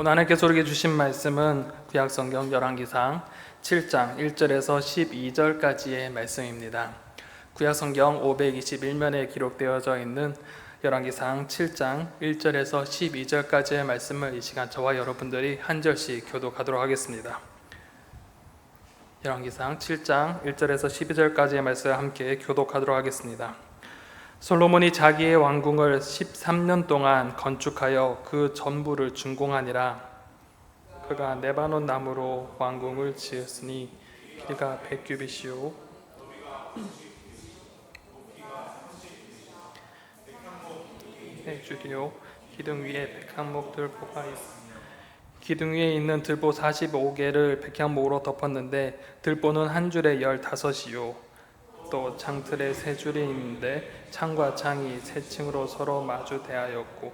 오늘 하나님께서 우리에게 주신 말씀은 구약성경 열왕기상 7장 1절에서 12절까지의 말씀입니다. 구약성경 521면에 기록되어져 있는 열왕기상 7장 1절에서 12절까지의 말씀을 이 시간 저와 여러분들이 한 절씩 교독하도록 하겠습니다. 열왕기상 7장 1절에서 12절까지의 말씀을 함께 교독하도록 하겠습니다. 솔로몬이 자기의 왕궁을 13년 동안 건축하여 그 전부를 준공하니라. 그가 네바논 나무로 왕궁을 지었으니 길이가 100규빗이요. 네, 줄이요. 기둥 위에 백향목 들보가 있습니다. 기둥 위에 있는 들보 45개를 백향목으로 덮었는데 들보는 한 줄에 15이요 또 창틀에 세 줄이 있는데 창과 창이 세 층으로 서로 마주 대하였고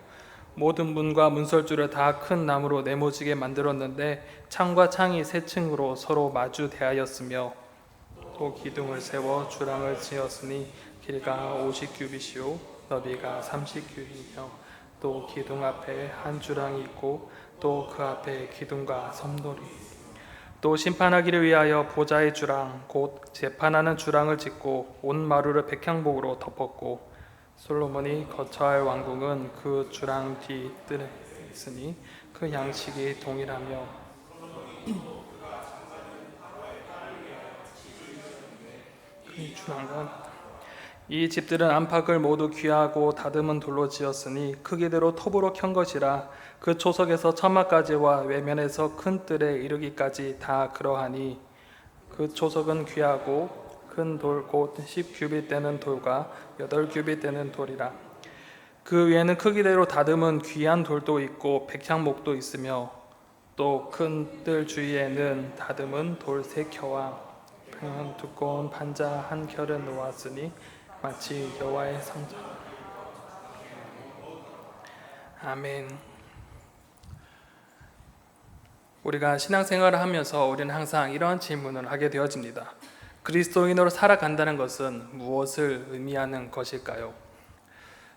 모든 문과 문설주를 다 큰 나무로 네모지게 만들었는데 창과 창이 세 층으로 서로 마주 대하였으며 또 기둥을 세워 주랑을 지었으니 길이가 50규빗이요 너비가 30규빗이며 또 기둥 앞에 한 주랑이 있고 또 그 앞에 기둥과 섬돌이 또 심판하기를 위하여 보좌의 주랑 곧 재판하는 주랑을 짓고 온 마루를 백향목으로 덮었고 솔로몬이 거처할 왕궁은 그 주랑 뒤 있으니 그 양식이 동일하며. 그 주랑과 이 집들은 안팎을 모두 귀하고 다듬은 돌로 지었으니 크기대로 톱으로 켠 것이라 그 초석에서 처마까지와 외면에서 큰 뜰에 이르기까지 다 그러하니 그 초석은 귀하고 큰 돌 곧 10규빗 되는 돌과 8규빗 되는 돌이라. 그 위에는 크기대로 다듬은 귀한 돌도 있고 백향목도 있으며 또 큰 뜰 주위에는 다듬은 돌 세 켜와 두꺼운 판자 한 켤을 놓았으니 마치 여호와의 성전. 아멘. 우리가 신앙생활을 하면서 우리는 항상 이런 질문을 하게 되어집니다. 그리스도인으로 살아간다는 것은 무엇을 의미하는 것일까요?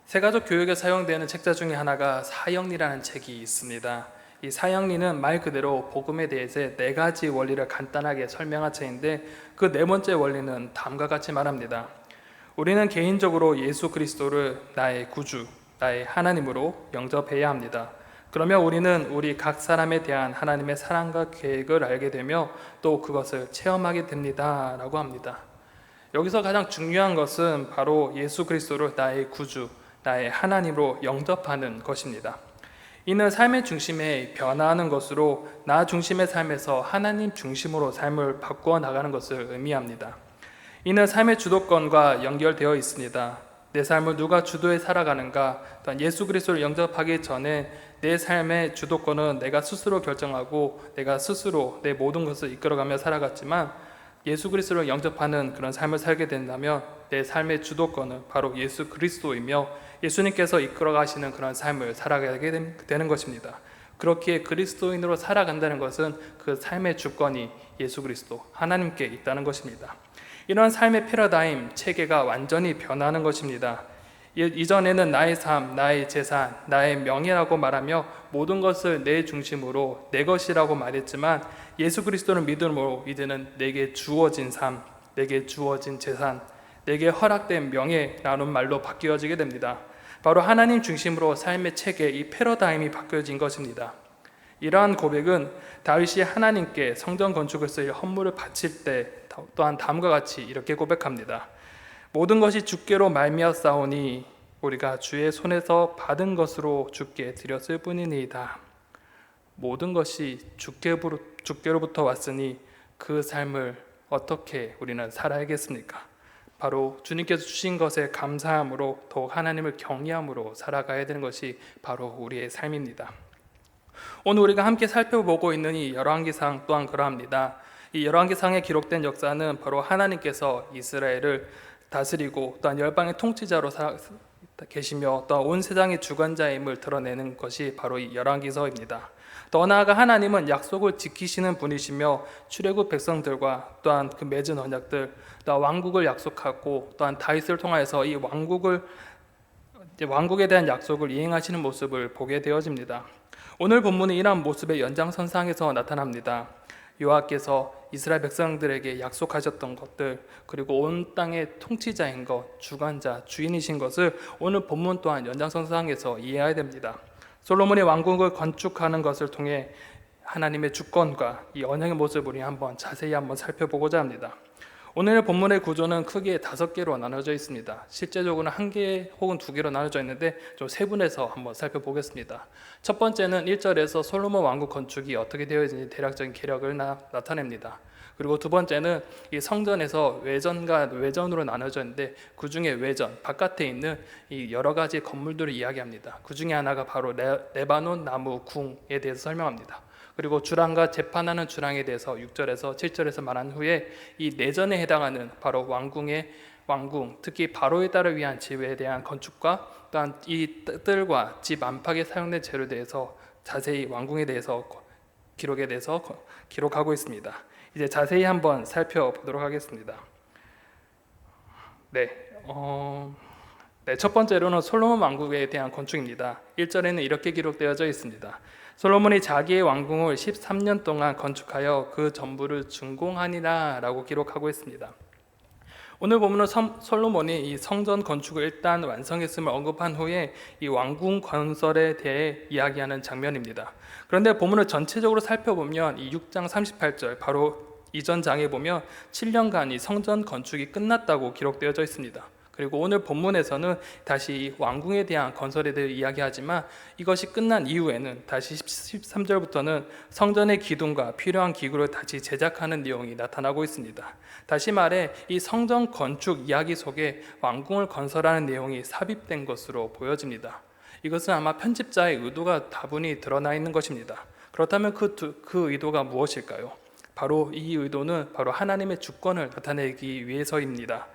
세가족 교육에 사용되는 책자 중에 하나가 사형리라는 책이 있습니다. 이 사형리는 말 그대로 복음에 대해서 네 가지 원리를 간단하게 설명한 책인데 그 네 번째 원리는 다음과 같이 말합니다. 우리는 개인적으로 예수 그리스도를 나의 구주, 나의 하나님으로 영접해야 합니다. 그러면 우리는 우리 각 사람에 대한 하나님의 사랑과 계획을 알게 되며 또 그것을 체험하게 됩니다. 라고 합니다. 여기서 가장 중요한 것은 바로 예수 그리스도를 나의 구주, 나의 하나님으로 영접하는 것입니다. 이는 삶의 중심에 변화하는 것으로 나 중심의 삶에서 하나님 중심으로 삶을 바꾸어 나가는 것을 의미합니다. 이는 삶의 주도권과 연결되어 있습니다. 내 삶을 누가 주도해 살아가는가, 또한 예수 그리스도를 영접하기 전에 내 삶의 주도권은 내가 스스로 결정하고 내가 스스로 내 모든 것을 이끌어가며 살아갔지만 예수 그리스도를 영접하는 그런 삶을 살게 된다면 내 삶의 주도권은 바로 예수 그리스도이며 예수님께서 이끌어 가시는 그런 삶을 살아가게 되는 것입니다. 그렇기에 그리스도인으로 살아간다는 것은 그 삶의 주권이 예수 그리스도 하나님께 있다는 것입니다. 이런 삶의 패러다임 체계가 완전히 변하는 것입니다. 이전에는 나의 삶, 나의 재산, 나의 명예라고 말하며 모든 것을 내 중심으로 내 것이라고 말했지만 예수 그리스도를 믿음으로 이제는 내게 주어진 삶, 내게 주어진 재산, 내게 허락된 명예라는 말로 바뀌어지게 됩니다. 바로 하나님 중심으로 삶의 체계 이 패러다임이 바뀌어진 것입니다. 이러한 고백은 다윗이 하나님께 성전 쓸 헌물을 바칠 때 또한 다음과 같이 이렇게 고백합니다. 모든 것이 주께로 말미암사오니 우리가 주의 손에서 받은 것으로 주께 드렸을 뿐이니이다. 모든 것이 주께로부터 왔으니 그 삶을 어떻게 우리는 살아야겠습니까? 바로 주님께서 주신 것에 감사함으로 더욱 하나님을 경외함으로 살아가야 되는 것이 바로 우리의 삶입니다. 오늘 우리가 함께 살펴보고 있는 이 열왕기상 또한 그러합니다. 이 열왕기상에 기록된 역사는 바로 하나님께서 이스라엘을 다스리고 또한 열방의 통치자로 계시며 또온 세상의 주관자임을 드러내는 것이 바로 이 열왕기서입니다. 더 나아가 하나님은 약속을 지키시는 분이시며 출애굽 백성들과 또한 그 맺은 언약들, 또 왕국을 약속하고 또한 다윗을 통하여서 이 왕국을 왕국에 대한 약속을 이행하시는 모습을 보게 되어집니다. 오늘 본문은 이러한 모습의 연장선상에서 나타납니다. 여호와께서 이스라엘 백성들에게 약속하셨던 것들 그리고 온 땅의 통치자인 것, 주관자, 주인이신 것을 오늘 본문 또한 연장선상에서 이해해야 됩니다. 솔로몬이 왕국을 건축하는 것을 통해 하나님의 주권과 이 언약의 모습을 우리 한번 자세히 한번 살펴보고자 합니다. 오늘 본문의 구조는 크게 다섯 개로 나눠져 있습니다. 실제적으로는 한 개 혹은 두 개로 나눠져 있는데 좀 세분해서 한번 살펴보겠습니다. 첫 번째는 1절에서 솔로몬 왕국 건축이 어떻게 되어 있는지 대략적인 계략을 나, 나타냅니다. 그리고 두 번째는 이 성전에서 외전과 외전으로 나눠져 있는데 그 중에 외전 바깥에 있는 이 여러 가지 건물들을 이야기합니다. 그 중에 하나가 바로 레, 레바논 나무 궁에 대해서 설명합니다. 그리고 주랑과 재판하는 주랑에 대해서 6절에서 7절에서 말한 후에 이 내전에 해당하는 바로 왕궁의 왕궁, 특히 바로의 딸을 위한 집에 대한 건축과 또한 이 뜰과 집 안팎에 사용된 재료에 대해서 자세히 왕궁에 대해서 기록에 대해서 기록하고 있습니다. 이제 자세히 한번 살펴보도록 하겠습니다. 네, 어, 네, 첫 번째로는 솔로몬 왕국에 대한 건축입니다. 1절에는 이렇게 기록되어져 있습니다. 솔로몬이 자기의 왕궁을 13년 동안 건축하여 그 전부를 준공하니라라고 기록하고 있습니다. 오늘 보면은 솔로몬이 이 성전 건축을 일단 완성했음을 언급한 후에 이 왕궁 건설에 대해 이야기하는 장면입니다. 그런데 본문을 전체적으로 살펴보면 이 6장 38절 바로 이전 장에 보면 7년간 이 성전 건축이 끝났다고 기록되어져 있습니다. 그리고 오늘 본문에서는 다시 왕궁에 대한 건설에 대해 이야기하지만 이것이 끝난 이후에는 다시 13절부터는 성전의 기둥과 필요한 기구를 다시 제작하는 내용이 나타나고 있습니다. 다시 말해 이 성전 건축 이야기 속에 왕궁을 건설하는 내용이 삽입된 것으로 보여집니다. 이것은 아마 편집자의 의도가 다분히 드러나 있는 것입니다. 그렇다면 그, 그 의도가 무엇일까요? 바로 이 의도는 바로 하나님의 주권을 나타내기 위해서입니다.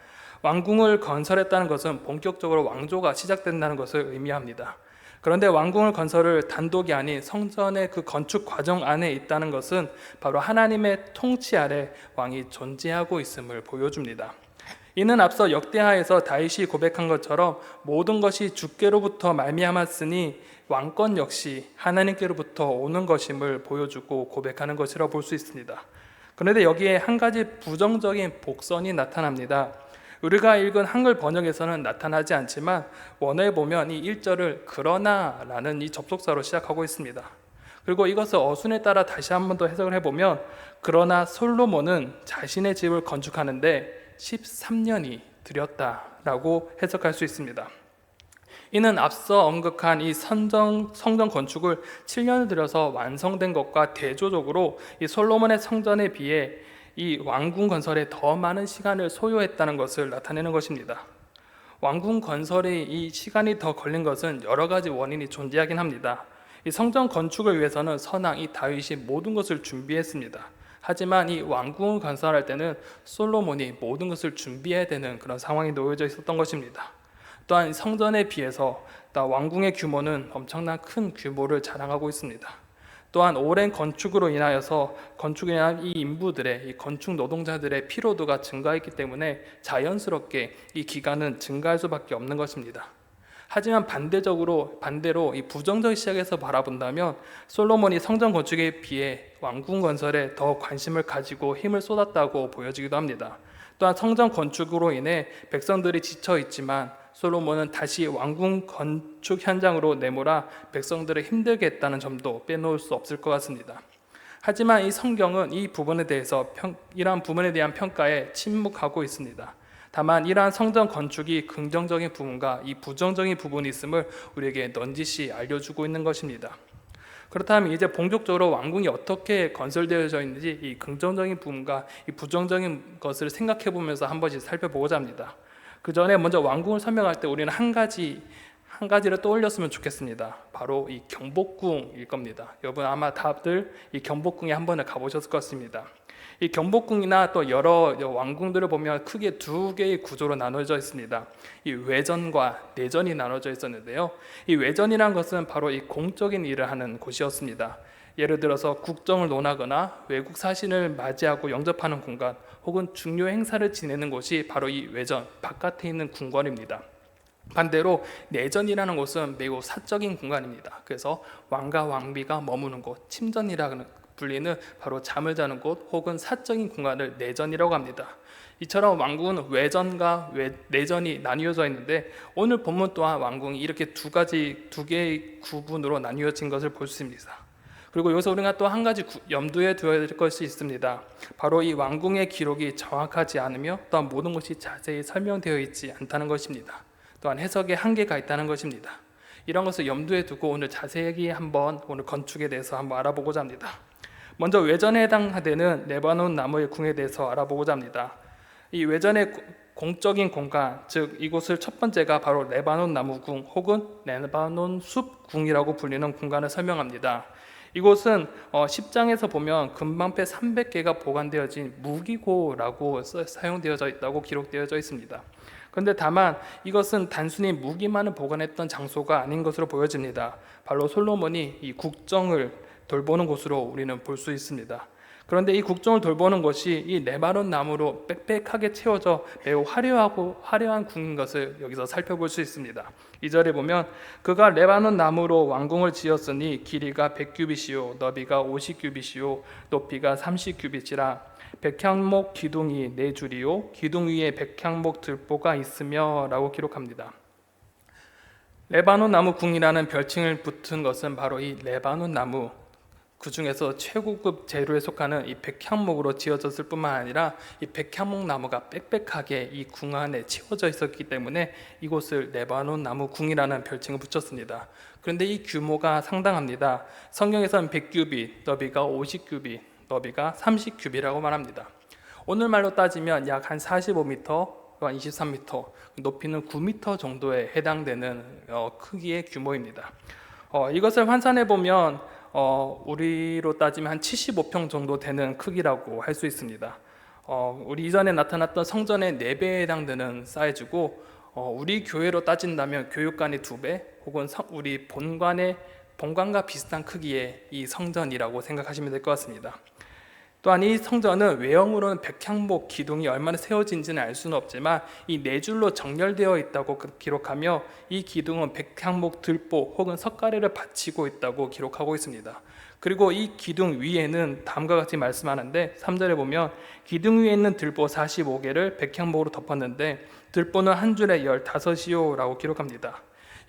왕궁을 건설했다는 것은 본격적으로 왕조가 시작된다는 것을 의미합니다. 그런데 왕궁을 건설을 단독이 아닌 성전의 그 건축 과정 안에 있다는 것은 바로 하나님의 통치 아래 왕이 존재하고 있음을 보여줍니다. 이는 앞서 역대하에서 다윗이 고백한 것처럼 모든 것이 주께로부터 말미암았으니 왕권 역시 하나님께로부터 오는 것임을 보여주고 고백하는 것이라 볼 수 있습니다. 그런데 여기에 한 가지 부정적인 복선이 나타납니다. 우리가 읽은 한글 번역에서는 나타나지 않지만 원어에 보면 이 1절을 그러나라는 이 접속사로 시작하고 있습니다. 그리고 이것을 어순에 따라 다시 한 번 더 해석을 해보면 그러나 솔로몬은 자신의 집을 건축하는데 13년이 들였다라고 해석할 수 있습니다. 이는 앞서 언급한 이 선정, 성전 건축을 7년을 들여서 완성된 것과 대조적으로 이 솔로몬의 성전에 비해 이 왕궁 건설에 더 많은 시간을 소요했다는 것을 나타내는 것입니다. 왕궁 건설에 이 시간이 더 걸린 것은 여러 가지 원인이 존재하긴 합니다. 이 성전 건축을 위해서는 선왕 이 다윗이 모든 것을 준비했습니다. 하지만 이 왕궁을 건설할 때는 솔로몬이 모든 것을 준비해야 되는 그런 상황이 놓여져 있었던 것입니다. 또한 성전에 비해서 왕궁의 규모는 엄청난 큰 규모를 자랑하고 있습니다. 또한 오랜 건축으로 인하여서 건축에 대한 이 인부들의 이 건축 노동자들의 피로도가 증가했기 때문에 자연스럽게 이 기간은 증가할 수밖에 없는 것입니다. 하지만 반대적으로 반대로 이 부정적 시각에서 바라본다면 솔로몬이 성전 건축에 비해 왕궁 건설에 더 관심을 가지고 힘을 쏟았다고 보여지기도 합니다. 또한 성전 건축으로 인해 백성들이 지쳐 있지만 솔로몬은 다시 왕궁 건축 현장으로 내몰아 백성들을 힘들게 했다는 점도 빼놓을 수 없을 것 같습니다. 하지만 이 성경은 이 부분에 대해서 평, 이러한 부분에 대한 평가에 침묵하고 있습니다. 다만 이러한 성전 건축이 긍정적인 부분과 이 부정적인 부분이 있음을 우리에게 넌지시 알려주고 있는 것입니다. 그렇다면 이제 본격적으로 왕궁이 어떻게 건설되어져 있는지 이 긍정적인 부분과 이 부정적인 것을 생각해 보면서 한 번씩 살펴보고자 합니다. 그 전에 먼저 왕궁을 설명할 때 우리는 한 가지 한 가지를 떠올렸으면 좋겠습니다. 바로 이 경복궁일 겁니다. 여러분 아마 다들 이 경복궁에 한 번은 가보셨을 것 같습니다. 이 경복궁이나 또 여러 왕궁들을 보면 크게 두 개의 구조로 나눠져 있습니다. 이 외전과 내전이 나눠져 있었는데요. 이 외전이란 것은 바로 이 공적인 일을 하는 곳이었습니다. 예를 들어서 국정을 논하거나 외국 사신을 맞이하고 영접하는 공간 혹은 중요 행사를 지내는 곳이 바로 이 외전 바깥에 있는 궁궐입니다. 반대로 내전이라는 곳은 매우 사적인 공간입니다. 그래서 왕과 왕비가 머무는 곳, 침전이라는 불리는 바로 잠을 자는 곳 혹은 사적인 공간을 내전이라고 합니다. 이처럼 왕궁은 외전과 외, 내전이 나뉘어져 있는데 오늘 본문 또한 왕궁이 이렇게 두 가지 두 개의 구분으로 나뉘어진 것을 볼 수 있습니다. 그리고 여기서 우리가 또 한 가지 구- 염두에 두어야 될 것이 있습니다. 바로 이 왕궁의 기록이 정확하지 않으며 또한 모든 것이 자세히 설명되어 있지 않다는 것입니다. 또한 해석에 한계가 있다는 것입니다. 이런 것을 염두에 두고 오늘 자세히 한번 오늘 건축에 대해서 한번 알아보고자 합니다. 먼저 외전에 해당되는 레바논 나무의 궁에 대해서 알아보고자 합니다. 이 외전의 고- 공적인 공간, 즉 이곳을 첫 번째가 바로 레바논 나무궁 혹은 레바논 숲궁이라고 불리는 공간을 설명합니다. 이곳은 어, 10장에서 보면 금방패 300개가 보관되어진 무기고라고 써- 사용되어져 있다고 기록되어져 있습니다. 그런데 다만 이것은 단순히 무기만을 보관했던 장소가 아닌 것으로 보여집니다. 바로 솔로몬이 이 국정을 돌보는 곳으로 우리는 볼 수 있습니다. 그런데 이 국정을 돌보는 것이 이 레바논 나무로 빽빽하게 채워져 매우 화려하고 화려한 궁인 것을 여기서 살펴볼 수 있습니다. 이 절에 보면 그가 레바논 나무로 왕궁을 지었으니 길이가 100규빗이요 너비가 50규빗이요 높이가 30규빗이라 백향목 기둥이 네 줄이요 기둥 위에 백향목 들보가 있으며라고 기록합니다. 레바논 나무 궁이라는 별칭을 붙은 것은 바로 이 레바논 나무 그 중에서 최고급 재료에 속하는 이 백향목으로 지어졌을 뿐만 아니라 이 백향목 나무가 빽빽하게 이 궁 안에 채워져 있었기 때문에 이곳을 레바논 나무 궁이라는 별칭을 붙였습니다. 그런데 이 규모가 상당합니다. 성경에서는 100규빗, 너비가 50규빗, 너비가 30규빗이라고 말합니다. 오늘 말로 따지면 약 한 45m, 한 23m, 높이는 9m 정도에 해당되는 어, 크기의 규모입니다. 어, 이것을 환산해 보면 어, 우리로 따지면 한 75평 정도 되는 크기라고 할 수 있습니다. 어, 우리 이전에 나타났던 성전의 4배에 해당되는 사이즈고 어, 우리 교회로 따진다면 교육관의 2배 혹은 성- 우리 본관의 본관과 비슷한 크기의 이 성전이라고 생각하시면 될 것 같습니다. 또한 이 성전은 외형으로는 백향목 기둥이 얼마나 세워진지는 알 수는 없지만 이 네 줄로 정렬되어 있다고 그- 기록하며 이 기둥은 백향목 들보 혹은 석가래를 받치고 있다고 기록하고 있습니다. 그리고 이 기둥 위에는 다음과 같이 말씀하는데 3절에 보면 기둥 위에 있는 들보 45개를 백향목으로 덮었는데 들보는 한 줄에 15이요라고 기록합니다.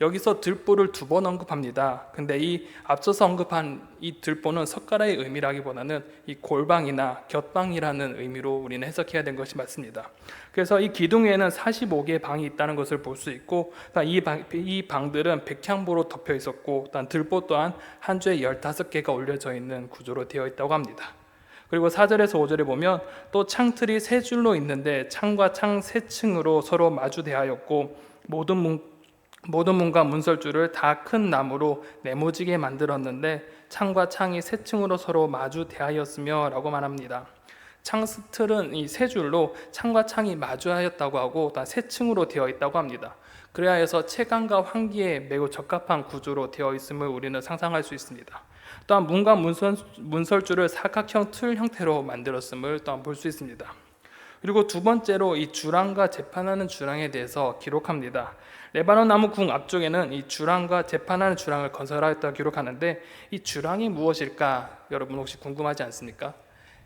여기서 들보를 두 번 언급합니다. 근데 이 앞서서 언급한 이 들보는 석가라의 의미라기보다는 이 골방이나 곁방이라는 의미로 우리는 해석해야 된 것이 맞습니다. 그래서 이 기둥에는 45개의 방이 있다는 것을 볼 수 있고 이, 방, 이 방들은 백향보로 덮여 있었고 또 들보 또한 한 주에 15개가 올려져 있는 구조로 되어 있다고 합니다. 그리고 4절에서 5절에 보면 또 창틀이 세 줄로 있는데 창과 창 세 층으로 서로 마주대하였고 모든 문 모든 문과 문설주를 다 큰 나무로 네모지게 만들었는데 창과 창이 세 층으로 서로 마주 대하였으며라고 말합니다. 창 스틀은 이 세 줄로 창과 창이 마주하였다고 하고 다세 층으로 되어 있다고 합니다. 그래야 해서 채광과 환기에 매우 적합한 구조로 되어 있음을 우리는 상상할 수 있습니다. 또한 문과 문설, 문설주를 사각형 틀 형태로 만들었음을 또한 볼 수 있습니다. 그리고 두 번째로 이 주랑과 재판하는 주랑에 대해서 기록합니다. 레바논 나무 궁 앞쪽에는 이 주랑과 재판하는 주랑을 건설하였다 기록하는데 이 주랑이 무엇일까 여러분 혹시 궁금하지 않습니까?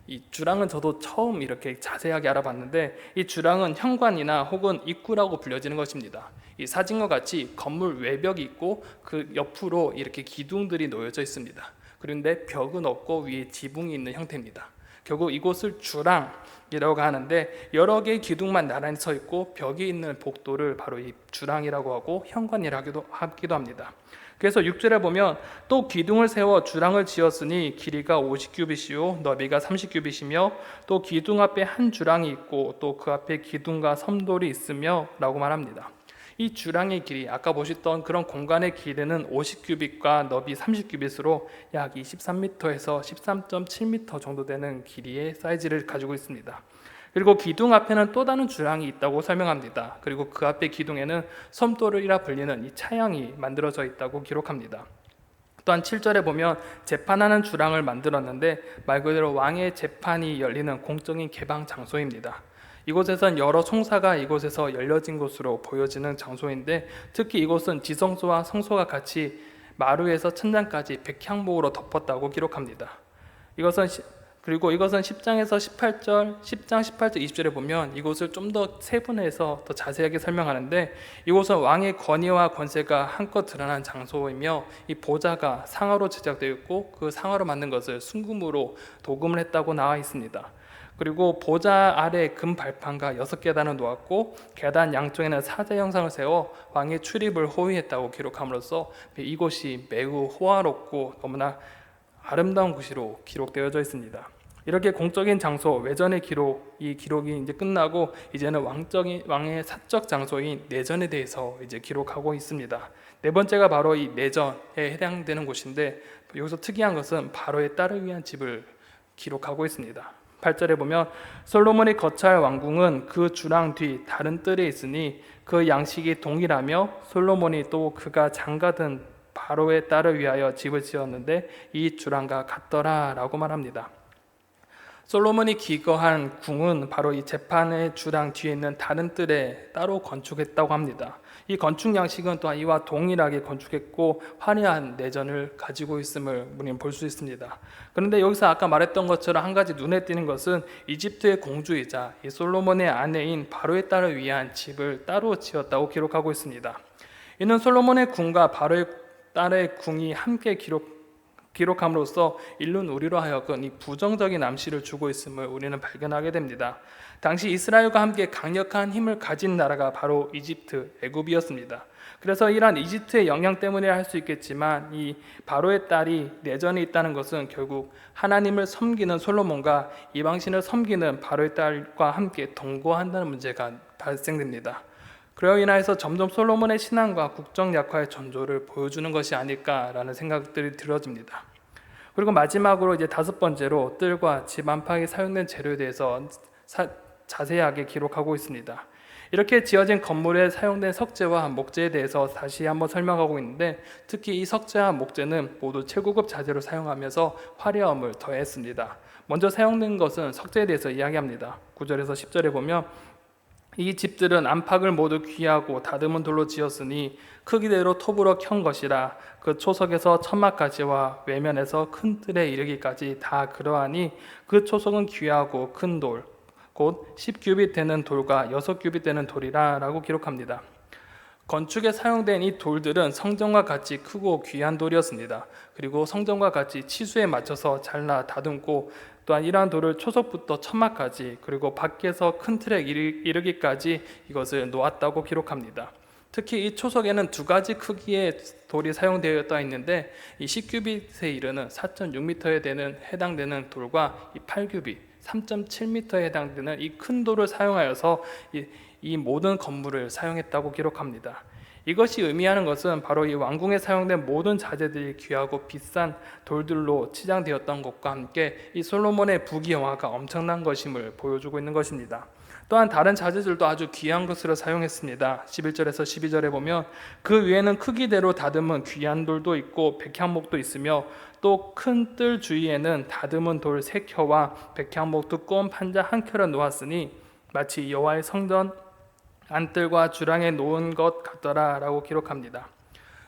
이 주랑은 저도 처음 이렇게 자세하게 알아봤는데 이 주랑은 현관이나 혹은 입구라고 불려지는 것입니다. 이 사진과 같이 건물 외벽이 있고 그 옆으로 이렇게 기둥들이 놓여져 있습니다. 그런데 벽은 없고 위에 지붕이 있는 형태입니다. 결국 이곳을 주랑 이라고 하는데 여러 개의 기둥만 나란히 서 있고 벽이 있는 복도를 바로 이 주랑이라고 하고 현관이라고도 하기도 합니다. 그래서 6절에 보면 또 기둥을 세워 주랑을 지었으니 길이가 50규빗이요 너비가 30규빗이며 또 기둥 앞에 한 주랑이 있고 또 그 앞에 기둥과 섬돌이 있으며라고 말합니다. 이 주랑의 길이 아까 보셨던 그런 공간의 길이는 50규빗과 너비 30규빗으로 약 23m에서 13.7m 정도 되는 길이의 사이즈를 가지고 있습니다. 그리고 기둥 앞에는 또 다른 주랑이 있다고 설명합니다. 그리고 그 앞에 기둥에는 섬돌이라 불리는 이 차양이 만들어져 있다고 기록합니다. 또한 7절에 보면 재판하는 주랑을 만들었는데 말 그대로 왕의 재판이 열리는 공적인 개방 장소입니다. 이곳에선 여러 송사가 이곳에서 열려진 것으로 보여지는 장소인데 특히 이곳은 지성소와 성소가 같이 마루에서 천장까지 백향목으로 덮었다고 기록합니다. 이것은 시- 그리고 이것은 10장에서 18절, 10장 18절 20절에 보면 이곳을 좀 더 세분해서 더 자세하게 설명하는데 이곳은 왕의 권위와 권세가 한껏 드러난 장소이며 이 보좌가 상하로 제작되어 있고 그 상하로 만든 것을 순금으로 도금을 했다고 나와 있습니다. 그리고 보좌 아래 금 발판과 여섯 계단을 놓았고 계단 양쪽에는 사제 형상을 세워 왕의 출입을 호위했다고 기록함으로써 이곳이 매우 호화롭고 너무나 아름다운 곳으로 기록되어져 있습니다. 이렇게 공적인 장소 외전의 기록 이 기록이 이제 끝나고 이제는 왕적인 왕의 사적 장소인 내전에 대해서 이제 기록하고 있습니다. 네 번째가 바로 이 내전에 해당되는 곳인데 여기서 특이한 것은 바로의 딸을 위한 집을 기록하고 있습니다. 8절에 보면 솔로몬이 거처할 왕궁은 그 주랑 뒤 다른 뜰에 있으니 그 양식이 동일하며 솔로몬이 또 그가 장가든 바로의 딸을 위하여 집을 지었는데 이 주랑과 같더라라고 말합니다. 솔로몬이 기거한 궁은 바로 이 재판의 주랑 뒤에 있는 다른 뜰에 따로 건축했다고 합니다. 이 건축 양식은 또한 이와 동일하게 건축했고 화려한 내전을 가지고 있음을 우리는 볼 수 있습니다. 그런데 여기서 아까 말했던 것처럼 한 가지 눈에 띄는 것은 이집트의 공주이자 이 솔로몬의 아내인 바로의 딸을 위한 집을 따로 지었다고 기록하고 있습니다. 이는 솔로몬의 궁과 바로의 딸의 궁이 함께 기록 기록함으로써 일론 우리로 하여금 이 부정적인 암시를 주고 있음을 우리는 발견하게 됩니다. 당시 이스라엘과 함께 강력한 힘을 가진 나라가 바로 이집트, 애굽이었습니다. 그래서 이러한 이집트의 영향 때문에 할 수 있겠지만 이 바로의 딸이 내전에 있다는 것은 결국 하나님을 섬기는 솔로몬과 이방신을 섬기는 바로의 딸과 함께 동거한다는 문제가 발생됩니다. 그로 인하여서 점점 솔로몬의 신앙과 국정 약화의 전조를 보여주는 것이 아닐까라는 생각들이 들어집니다. 그리고 마지막으로 이제 다섯 번째로 뜰과 집 안팎에 사용된 재료에 대해서 사- 자세하게 기록하고 있습니다. 이렇게 지어진 건물에 사용된 석재와 목재에 대해서 다시 한번 설명하고 있는데 특히 이 석재와 목재는 모두 최고급 자재로 사용하면서 화려함을 더했습니다. 먼저 사용된 것은 석재에 대해서 이야기합니다. 9절에서 10절에 보면 이 집들은 안팎을 모두 귀하고 다듬은 돌로 지었으니 크기대로 톱으로 켠 것이라 그 초석에서 천막까지와 외면에서 큰 뜰에 이르기까지 다 그러하니 그 초석은 귀하고 큰 돌, 곧 10규빗 되는 돌과 6규빗 되는 돌이라라고 기록합니다. 건축에 사용된 이 돌들은 성전과 같이 크고 귀한 돌이었습니다. 그리고 성전과 같이 치수에 맞춰서 잘라 다듬고 또한 이러한 돌을 초석부터 천막까지 그리고 밖에서 큰 틀에 이르- 이르기까지 이것을 놓았다고 기록합니다. 특히 이 초석에는 두 가지 크기의 돌이 사용되었다 있는데 이 10규빗에 이르는 4.6m에 되는 해당되는 돌과 이 8규빗 3.7m에 해당되는 이 큰 돌을 사용하여서 이, 이 모든 건물을 사용했다고 기록합니다. 이것이 의미하는 것은 바로 이 왕궁에 사용된 모든 자재들이 귀하고 비싼 돌들로 치장되었던 것과 함께 이 솔로몬의 부귀영화가 엄청난 것임을 보여주고 있는 것입니다. 또한 다른 자재들도 아주 귀한 것으로 사용했습니다. 11절에서 12절에 보면 그 위에는 크기대로 다듬은 귀한 돌도 있고 백향목도 있으며 또 큰 뜰 주위에는 다듬은 돌 세 켜와 백향목 두꺼운 판자 한 켜를 놓았으니 마치 여호와의 성전 안뜰과 주랑에 놓은 것 같더라라고 기록합니다.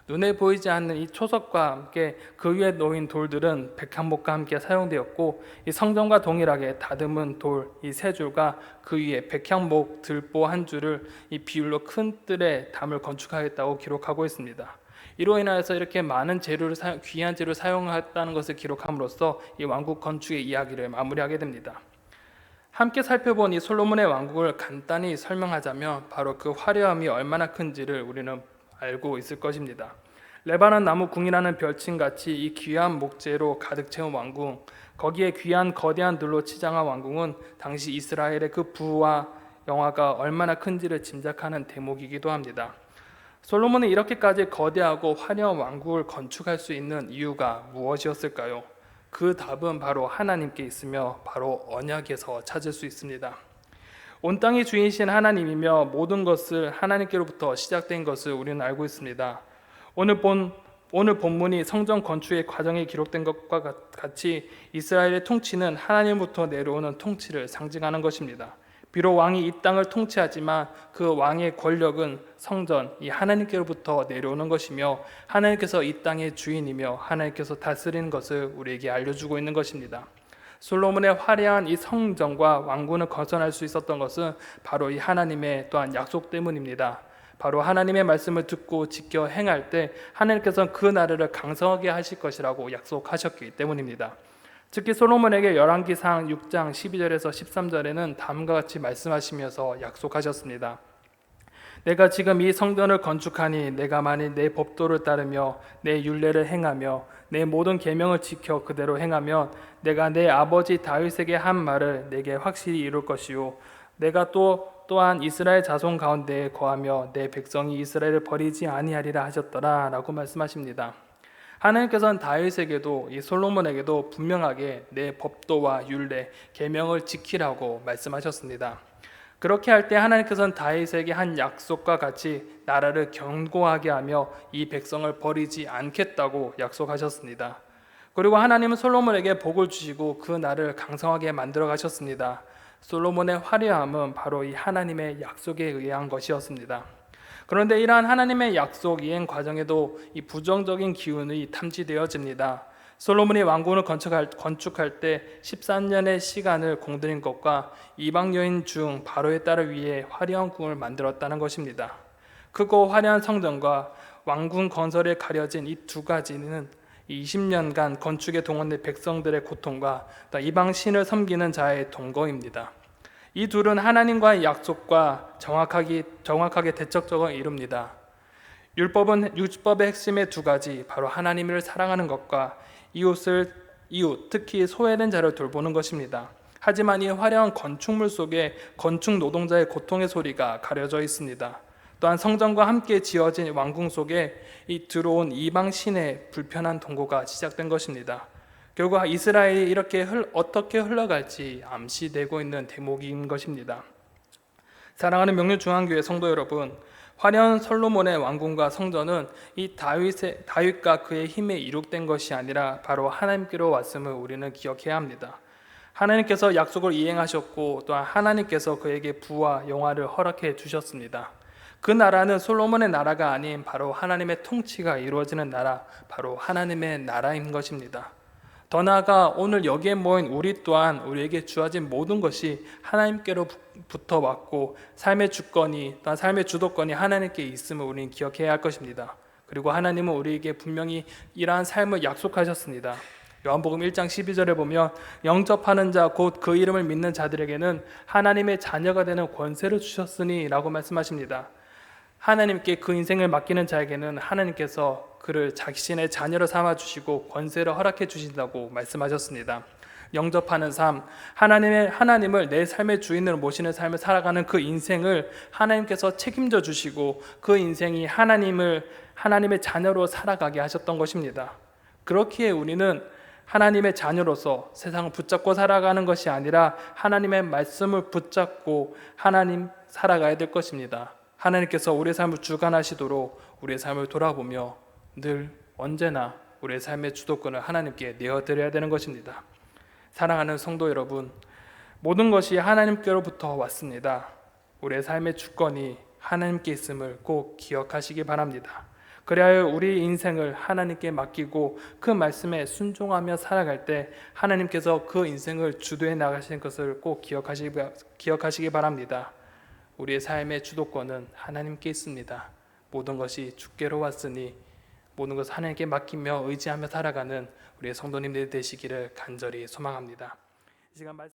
눈에 보이지 않는 이 초석과 함께 그 위에 놓인 돌들은 백향목과 함께 사용되었고 이 성전과 동일하게 다듬은 돌 이 세 줄과 그 위에 백향목 들보 한 줄을 이 비율로 큰 뜰에 담을 건축하였다고 기록하고 있습니다. 이로 인하여서 이렇게 많은 재료를 사, 귀한 재료를 사용했다는 것을 기록함으로써 이 왕국 건축의 이야기를 마무리하게 됩니다. 함께 살펴본 이 솔로몬의 왕국을 간단히 설명하자면 바로 그 화려함이 얼마나 큰지를 우리는 알고 있을 것입니다. 레바논 나무 궁이라는 별칭같이 이 귀한 목재로 가득 채운 왕궁, 거기에 귀한 거대한 들로 치장한 왕궁은 당시 이스라엘의 그 부와 영화가 얼마나 큰지를 짐작하는 대목이기도 합니다. 솔로몬이 이렇게까지 거대하고 화려한 왕국을 건축할 수 있는 이유가 무엇이었을까요? 그 답은 바로 하나님께 있으며 바로 언약에서 찾을 수 있습니다. 온 땅의 주인이신 하나님이며 모든 것을 하나님께로부터 시작된 것을 우리는 알고 있습니다. 오늘 본 오늘 본문이 성전 건축의 과정에 기록된 것과 같- 같이 이스라엘의 통치는 하나님부터 내려오는 통치를 상징하는 것입니다. 비록 왕이 이 땅을 통치하지만 그 왕의 권력은 성전, 이 하나님께로부터 내려오는 것이며 하나님께서 이 땅의 주인이며 하나님께서 다스리는 것을 우리에게 알려주고 있는 것입니다. 솔로몬의 화려한 이 성전과 왕궁을 거선할 수 있었던 것은 바로 이 하나님의 또한 약속 때문입니다. 바로 하나님의 말씀을 듣고 지켜 행할 때 하나님께서 그 나라를 강성하게 하실 것이라고 약속하셨기 때문입니다. 특히 솔로몬에게 열왕기상 6장 12절에서 13절에는 다음과 같이 말씀하시면서 약속하셨습니다. 내가 지금 이 성전을 건축하니 내가 만일 내 법도를 따르며 내 율례를 행하며 내 모든 계명을 지켜 그대로 행하면 내가 내 아버지 다윗에게 한 말을 내게 확실히 이룰 것이요 내가 또 또한 이스라엘 자손 가운데 거하며 내 백성이 이스라엘을 버리지 아니하리라 하셨더라라고 말씀하십니다. 하나님께서는 다윗에게도 이 솔로몬에게도 분명하게 내 법도와 율례, 계명을 지키라고 말씀하셨습니다. 그렇게 할 때 하나님께서는 다윗에게 한 약속과 같이 나라를 견고하게 하며 이 백성을 버리지 않겠다고 약속하셨습니다. 그리고 하나님은 솔로몬에게 복을 주시고 그 나라를 강성하게 만들어 가셨습니다. 솔로몬의 화려함은 바로 이 하나님의 약속에 의한 것이었습니다. 그런데 이러한 하나님의 약속 이행 과정에도 이 부정적인 기운이 탐지되어집니다. 솔로몬이 왕궁을 건축할, 건축할 때 13년의 시간을 공들인 것과 이방 여인 중 바로의 딸을 위해 화려한 궁을 만들었다는 것입니다. 크고 화려한 성전과 왕궁 건설에 가려진 이 두 가지는 20년간 건축에 동원된 백성들의 고통과 이방 신을 섬기는 자의 동거입니다. 이 둘은 하나님과의 약속과 정확하게 정확하게 대척적을 이룹니다. 율법은 율법의 핵심의 두 가지 바로 하나님을 사랑하는 것과 이웃을 이웃 특히 소외된 자를 돌보는 것입니다. 하지만 이 화려한 건축물 속에 건축 노동자의 고통의 소리가 가려져 있습니다. 또한 성전과 함께 지어진 왕궁 속에 이 들어온 이방 신의 불편한 동고가 시작된 것입니다. 결국 이스라엘이 이렇게 흘, 어떻게 흘러갈지 암시되고 있는 대목인 것입니다. 사랑하는 명륜 중앙교회 성도 여러분, 화려한 솔로몬의 왕궁과 성전은 이 다윗의 다윗과 그의 힘에 이룩된 것이 아니라 바로 하나님께로 왔음을 우리는 기억해야 합니다. 하나님께서 약속을 이행하셨고 또한 하나님께서 그에게 부와 영화를 허락해 주셨습니다. 그 나라는 솔로몬의 나라가 아닌 바로 하나님의 통치가 이루어지는 나라, 바로 하나님의 나라인 것입니다. 더 나아가 오늘 여기에 모인 우리 또한 우리에게 주어진 모든 것이 하나님께로부터 왔고 삶의 주권이 또한 삶의 주도권이 하나님께 있음을 우리는 기억해야 할 것입니다. 그리고 하나님은 우리에게 분명히 이러한 삶을 약속하셨습니다. 요한복음 1장 12절에 보면 영접하는 자 곧 그 이름을 믿는 자들에게는 하나님의 자녀가 되는 권세를 주셨으니라고 말씀하십니다. 하나님께 그 인생을 맡기는 자에게는 하나님께서 그를 자신의 자녀로 삼아 주시고 권세를 허락해 주신다고 말씀하셨습니다. 영접하는 삶, 하나님의 하나님을 내 삶의 주인으로 모시는 삶을 살아가는 그 인생을 하나님께서 책임져 주시고 그 인생이 하나님을 하나님의 자녀로 살아가게 하셨던 것입니다. 그렇기에 우리는 하나님의 자녀로서 세상을 붙잡고 살아가는 것이 아니라 하나님의 말씀을 붙잡고 하나님 살아가야 될 것입니다. 하나님께서 우리의 삶을 주관하시도록 우리의 삶을 돌아보며 늘 언제나 우리의 삶의 주도권을 하나님께 내어드려야 되는 것입니다. 사랑하는 성도 여러분, 모든 것이 하나님께로부터 왔습니다. 우리의 삶의 주권이 하나님께 있음을 꼭 기억하시기 바랍니다. 그리하여 우리 인생을 하나님께 맡기고 그 말씀에 순종하며 살아갈 때 하나님께서 그 인생을 주도해 나가시는 것을 꼭 기억하시기 바랍니다. 우리의 삶의 주도권은 하나님께 있습니다. 모든 것이 주께로 왔으니 모든 것을 하나님께 맡기며 의지하며 살아가는 우리의 성도님들 되시기를 간절히 소망합니다. 이 시간 말